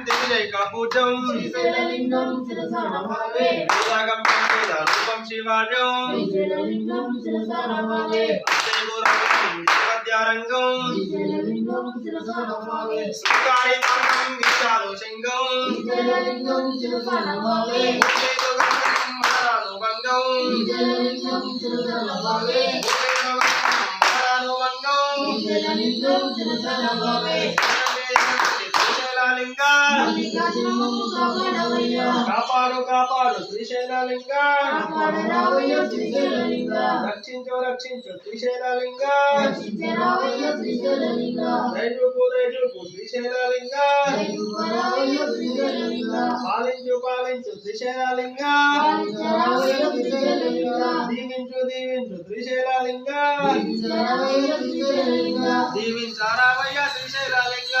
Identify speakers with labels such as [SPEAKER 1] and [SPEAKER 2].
[SPEAKER 1] திருவிழை
[SPEAKER 2] கலபூஜம் உலகம் ரூபம்
[SPEAKER 1] சிவாஜம்
[SPEAKER 2] தியாரங்கம் சுகாரி தங்கம் வீசாலோ செங்கம் மலராலோ
[SPEAKER 1] பங்கம்
[SPEAKER 2] மலராலோ பங்கம்
[SPEAKER 1] కాపాడు కాపాడు. శ్రీశైలలింగ. రక్షించు రక్షించు. శ్రీశైలలింగ. రైతుకు రైతుకు శ్రీశైలలింగ. పాలించు పాలించు. శ్రీశైలలింగ. దీవించు దీవించు. శ్రీశైలలింగ. దీవించారావయ్య శ్రీశైలలింగ.